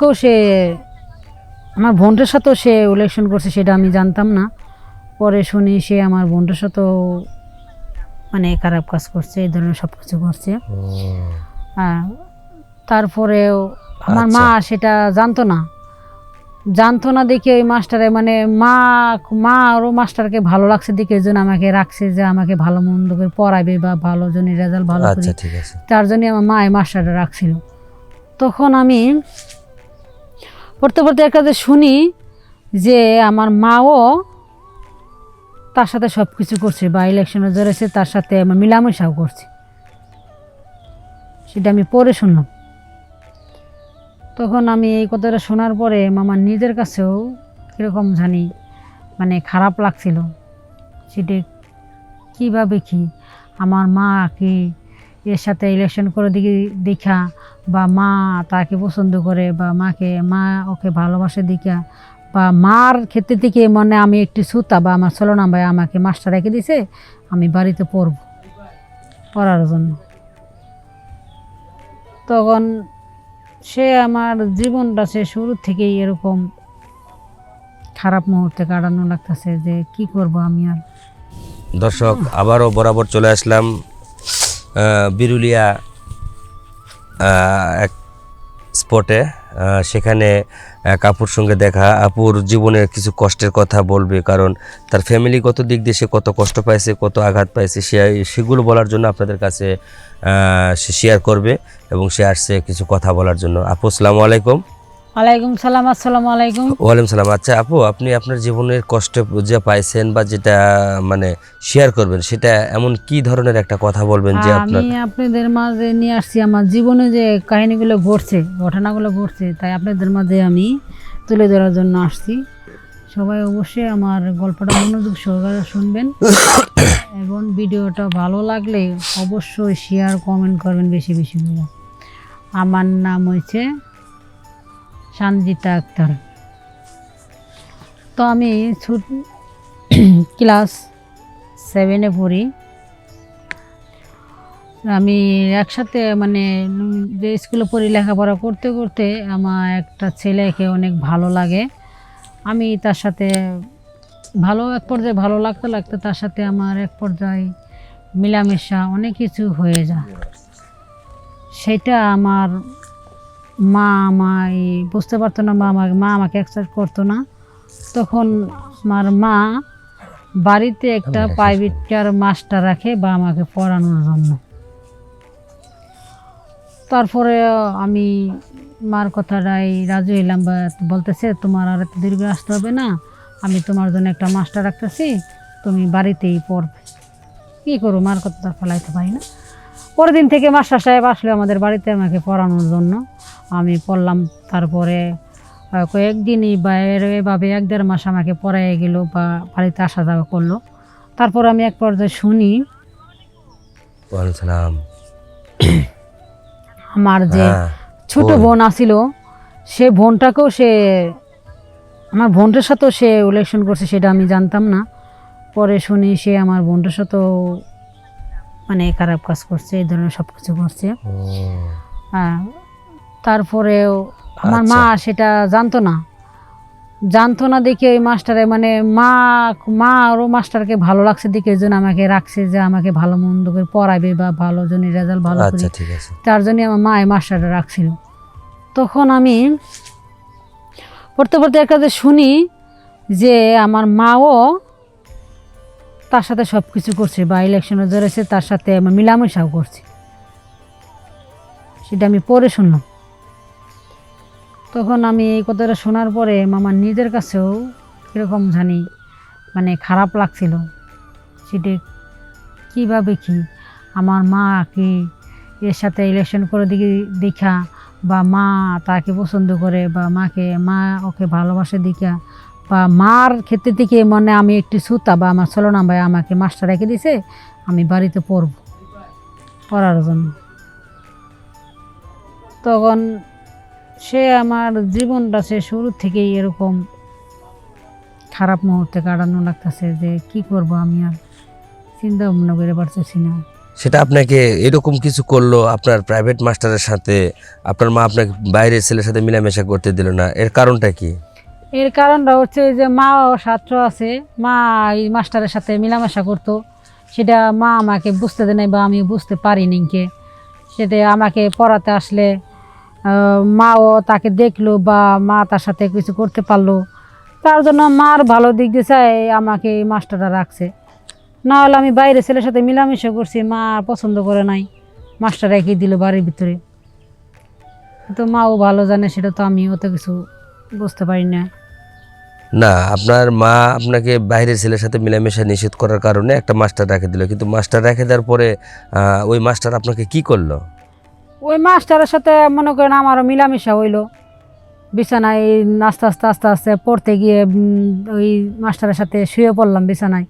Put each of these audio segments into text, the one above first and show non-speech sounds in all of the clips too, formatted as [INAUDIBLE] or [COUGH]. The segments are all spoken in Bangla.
কেউ সে আমার বোনটার সাথেও সে ইলেকশন করছে সেটা আমি জানতাম না। পরে শুনি সে আমার বোনটার সাথেও মানে খারাপ কাজ করছে এই ধরনের সব কিছু করছে। হ্যাঁ তারপরেও আমার মা সেটা জানতো না। জানতো না দেখে ওই মাস্টারে মানে মা মা আরও মাস্টারকে ভালো লাগছে দেখে এই জন্য আমাকে রাখছে যে আমাকে ভালো মন্দ করে পড়াবে বা ভালো জন্য রেজাল্ট ভালো করে। আচ্ছা তার জন্য আমার মা এই মাস্টারটা রাখছিল। তখন আমি পড়তে পড়তে একটা শুনি যে আমার মাও তার সাথে সব কিছু করছে, বা ইলেকশনে জড়েছে তার সাথে আমার মিলামেশাও করছে। সেটা আমি পড়ে শুনলাম। তখন আমি এই কথাটা শোনার পরে মামার নিজের কাছেও কীরকম জানি মানে খারাপ লাগছিল। সেটা কীভাবে কি? আমার মা কি এর সাথে ইলেকশন করে দিকে দেখা বা মা তাকে পছন্দ করে বা মাকে, মা ওকে ভালোবাসে দেখা বা মার ক্ষেত্রে থেকে মানে আমি একটি সুতা বা আমার চলনা ভাই আমাকে মাস্টার রেখে দিছে, আমি বাড়িতে পড়ব পড়ার জন্য। তখন সে আমার জীবনটা সে শুরু থেকেই এরকম খারাপ মুহূর্তে কাটানো লাগতেছে যে কি করব আমি আর। দর্শক, আবারও বরাবর চলে আসলাম বিরুলিয়া এক স্পটে সেখানে এক আপুর সঙ্গে দেখা। আপুর জীবনের কিছু কষ্টের কথা বলবে, কারণ তার ফ্যামিলিগত দিক দিয়ে সে কত কষ্ট পাইছে, কত আঘাত পাইছে, সে, সেগুলো বলার জন্য আপনাদের কাছে সে শেয়ার করবে এবং সে আসছে কিছু কথা বলার জন্য। আপু, আসসালামু আলাইকুম। ওয়ালাইকুম সালাম আসসালামু আলাইকুম। ওয়ালাইকুম সালাম। আচ্ছা আপু আপনি আপনার জীবনের কষ্ট যে পাইছেন বা যেটা মানে শেয়ার করবেন সেটা এমন কি ধরনের একটা কথা বলবেন যে আমি আপনাদের মাঝে নিয়ে আসছি আমার জীবনে যে কাহিনীগুলো ঘটছে ঘটনাগুলো ঘটছে তাই আপনাদের মাঝে আমি তুলে ধরার জন্য আসছি। সবাই অবশ্যই আমার গল্পটা মনোযোগ সহকারে শুনবেন। এবং ভিডিওটা ভালো লাগলে অবশ্যই শেয়ার কমেন্ট করবেন বেশি বেশি করে। আমার নাম হয়েছে সানজিতা আক্তার। তো আমি ছোট [CLEARS THROAT] ক্লাস সেভেনে পড়ি। আমি একসাথে মানে যে স্কুলে পড়ি লেখাপড়া করতে করতে আমার একটা ছেলেকে অনেক ভালো লাগে। আমি তার সাথে ভালো এক পর্যায়ে ভালো লাগতে লাগতে তার সাথে আমার এক পর্যায়ে মিলামেশা অনেক কিছু হয়ে যায়। সেটা আমার মা আমায় বুঝতে পারতো না মা আমাকে মা আমাকে অ্যাকসেপ্ট করতো না। তখন আমার মা বাড়িতে একটা প্রাইভেট কেয়ার মাস্টার রাখে বা আমাকে পড়ানোর জন্য। তারপরে আমি মার কথাটাই রাজি হইলাম বা বলতেছে তোমার আর এত দীর্ঘ আসতে হবে না। আমি তোমার জন্য একটা মাস্টার রাখতেছি। তুমি বাড়িতেই পড়বে। কী করো মার কথা তো ফেলাইতে পারি না। পরের দিন থেকে মাস্টার সাহেব আসলে আমাদের বাড়িতে আমাকে পড়ানোর জন্য। আমি পড়লাম তারপরে কয়েকদিনই বা এর এভাবে এক দেড় মাস আমাকে পড়াইয়ে গেল বা বাড়িতে আসা যাওয়া করল। তারপর আমি এক পর্যায়ে শুনি সালাম। আমার যে হ্যাঁ, ছোট বোন। বোন আসিল সে বোনটাকেও সে আমার বোনটার সাথেও সে ইলেকশন করছে সেটা আমি জানতাম না। পরে শুনি সে আমার বোনটার সাথেও মানে খারাপ কাজ করছে এই ধরনের সব কিছু করছে হ্যাঁ তারপরেও আমার মা সেটা জানতো না। জানতো না দেখে ওই মাস্টারে মানে মা মা আরও মাস্টারকে ভালো লাগছে দেখে এই জন্য আমাকে রাখছে যে আমাকে ভালো মন্দ করে পড়াবে বা ভালো জন্য রেজাল্ট ভালো করে। আচ্ছা তার জন্য আমার মা এই মাস্টারটা রাখছিল। তখন আমি পড়তে পড়তে একটা শুনি যে আমার মাও তার সাথে সব কিছু করছে বা ইলেকশনে জড়েছে তার সাথে আমার মিলামেশাও করছে। সেটা আমি পড়ে শুনলাম। তখন আমি এই কথাটা শোনার পরে মামার নিজের কাছেও কীরকম জানি মানে খারাপ লাগছিল। সেটা কীভাবে কি? আমার মা কি এর সাথে ইলেকশন করে দিকে দেখা বা মা তাকে পছন্দ করে বা মাকে, মা ওকে ভালোবাসে দেখা বা মার ক্ষেত্রে থেকে মানে আমি একটি সুতা বা আমার চলনা ভাই, আমাকে মাস্টার রেখে দিছে, আমি বাড়িতে পড়ব পড়ার জন্য। তখন সে আমার জীবনটা সে শুরু থেকেই এরকম খারাপ মুহূর্তে কাটানো লাগতেছে যে কি করব আমি আর চিন্তা ভাবনা করে পারতেছি না। সেটা আপনাকে এরকম কিছু করল, আপনার প্রাইভেট মাস্টারের সাথে, আপনার মা আপনাকে বাইরের ছেলের সাথে মিলামেশা করতে দিল না, এর কারণটা কি? এর কারণটা হচ্ছে যে মা ছাত্র আছে। মা এই মাস্টারের সাথে মেলামেশা করতো। সেটা মা আমাকে বুঝতে দেয় বা আমি বুঝতে পারিনি কে। সেটা আমাকে পড়াতে আসলে মাও তাকে দেখল বা মা তার সাথে কিছু করতে পারল। তার জন্য মার ভালো দিক দিয়ে চাই, আমাকে এই মাস্টারটা রাখছে। না হলে আমি বাইরে ছেলের সাথে মিলামেশা করছি, মা পছন্দ করে নাই। মাস্টার রেখে দিল বাড়ির ভিতরে। তো মাও ভালো জানে, সেটা তো আমি অত কিছু বুঝতে পারি না। না, আপনার মা আপনাকে বাইরের ছেলের সাথে মিলামেশা নিষেধ করার কারণে একটা মাস্টার রেখে দিল। কিন্তু মাস্টার রেখে দেওয়ার পরে ওই মাস্টার আপনাকে কি করল? ওই মাস্টারের সাথে মনে করেন আমারও মিলামেশা হইল। বিছানায় আস্তে আস্তে আস্তে আস্তে পড়তে গিয়ে ওই মাস্টারের সাথে শুয়ে পড়লাম বিছানায়।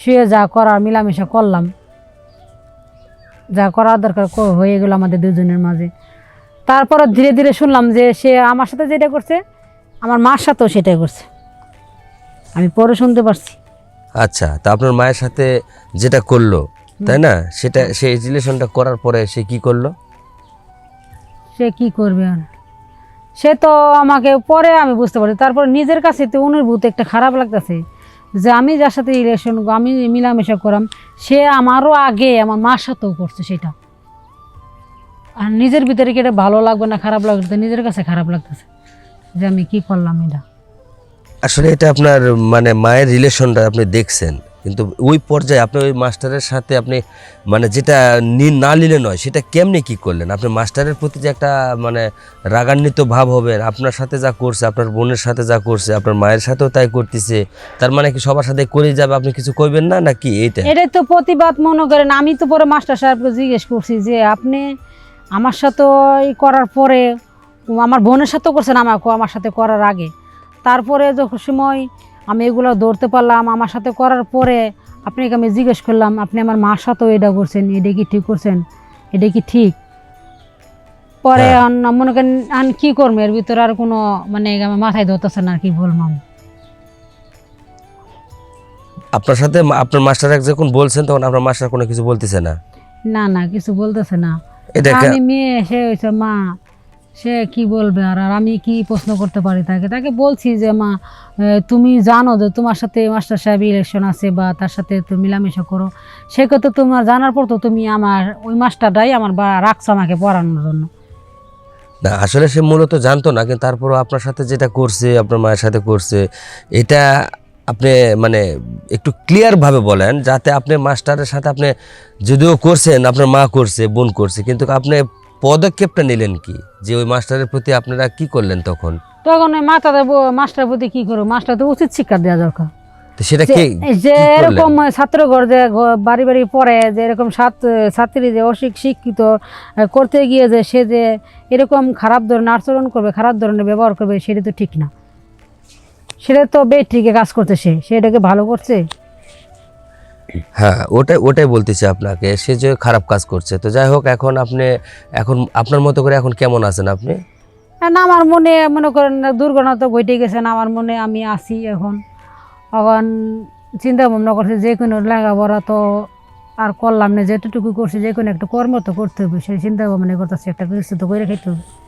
শুয়ে যা করার মিলামেশা করলাম। যা করার দরকার হয়ে গেলো আমাদের দুজনের মাঝে। তারপরে ধীরে ধীরে শুনলাম যে সে আমার সাথে যেটা করছে, আমার মার সাথেও সেটাই করছে। আমি পরে শুনতে পারছি। আচ্ছা তা আপনার মায়ের সাথে যেটা করল তাই না? সেটা সেই রিলেশনটা করার পরে সে কি করল? সে কি করবে আর? সে তো আমাকে পরে আমি বুঝতে পারি তারপর নিজের কাছে তো অনুভূত একটা খারাপ লাগতেছে যে আমি যার সাথে রিলেশন আমি মিলামেশা করাম সে আমারও আগে আমার মার সাথেও করছে সেটা। আর নিজের ভিতরে কি এটা ভালো লাগবে না খারাপ লাগবে? নিজের কাছে খারাপ লাগতেছে যে আমি কি করলাম এটা? আসলে এটা আপনার মানে মায়ের রিলেশনটা আপনি দেখছেন। কিন্তু ওই পর্যায়ে আপনি ওই মাস্টারের সাথে আপনি মানে যেটা নি- নিলে নয়, সেটা কেমনি কি করলেন? আপনি মাস্টারের প্রতি যে একটা মানে রাগান্বিত ভাব হবেন আপনার সাথে যা করছে, আপনার বোনের সাথে যা করছে, আপনার মায়ের সাথেও তাই করতেছে, তার মানে কি সবার সাথে করেই যাবে আপনি কিছু কইবেন না, নাকি এইটা? এটাই তো প্রতিবাদ মনে করেন। আমি তো পরে মাস্টার সাহেবকে জিজ্ঞেস করছি যে, আপনি আমার সাথে করার পরে আমার বোনের সাথেও করছেন আমাকে আমার সাথে করার আগে? তারপরে যখন সময় আমি এগুলো ধরতে পারলাম আমার সাথে করার পরে আপনাকে আমি জিজ্ঞেস করলাম আপনি আমার মার সাথেও এটা করছেন এটা কি ঠিক করছেন? এটা কি ঠিক? পরে হ্যাঁ। মনে করেন আন কি করব? এর ভিতরে আর কোনো মানে আমার মাথায় ধরতেছে না আর কি বলব আমি। আপনার সাথে আপনার মাস্টার যখন বলছেন তখন আপনার মাস্টার কোনো কিছু বলতেছে না? না না কিছু বলতেছে না। আমি মেয়ে সে হয়েছে মা। সে কি বলবে আর আর আমি কি প্রশ্ন করতে পারি তাকে? তাকে বলছি যে, মা তুমি জানো যে তোমার সাথে মাস্টার সাহেব ইলেকশন আছে বা তার সাথে তুমি মিলামেশা করো। সে কথা তোমার জানার পর তো তুমি আমার, ওই মাস্টারটাই আমার বা, রাখছো আমাকে পড়ানোর জন্য। না, আসলে সে মূলত জানতো না, কিন্তু তারপরও আপনার সাথে যেটা করছে, আপনার মায়ের সাথে করছে, এটা আপনি মানে একটু ক্লিয়ারভাবে বলেন, যাতে আপনি মাস্টারের সাথে আপনি যদিও করছেন, আপনার মা করছে, বোন করছে, কিন্তু আপনি পদক্ষেপটা নিলেন কি? যে ওই মাস্টারের প্রতি আপনারা কি করলেন তখন? তখন ওই মাথাতে মাস্টার প্রতি কি করো মাস্টার তো উচিত শিক্ষা দেওয়া দরকার। সেটা যে- যে কি করলেন? এরকম ছাত্রঘর যে বাড়ি বাড়ি পড়ে যে এরকম ছাত্রী যে অশিক শিক্ষিত করতে গিয়ে যে সে যে এরকম খারাপ ধরনের আচরণ করবে খারাপ ধরনের ব্যবহার করবে সেটা তো ঠিক না। সেটা তো বে ঠিকই কাজ করছে সে সে এটাকে ভালো করছে। হ্যাঁ ওটাই ওটাই বলতেছি আপনাকে, সে যে খারাপ কাজ করছে। তো যাই হোক, এখন আপনি, এখন আপনার মতো করে এখন কেমন আছেন আপনি? না আমার মনে মনে করেন দুর্ঘটনা তো ঘটে গেছে না, আমার মনে আমি আছি এখন। এখন চিন্তা ভাবনা করছি, যে কোনো লেখাপড়া তো আর করলাম না, যেটুকু করছি, যে কোনো একটা কর্ম তো করতে হবে, সেই চিন্তা ভাবনা করতেছি, একটা কিছু তো করে খেতে হবে।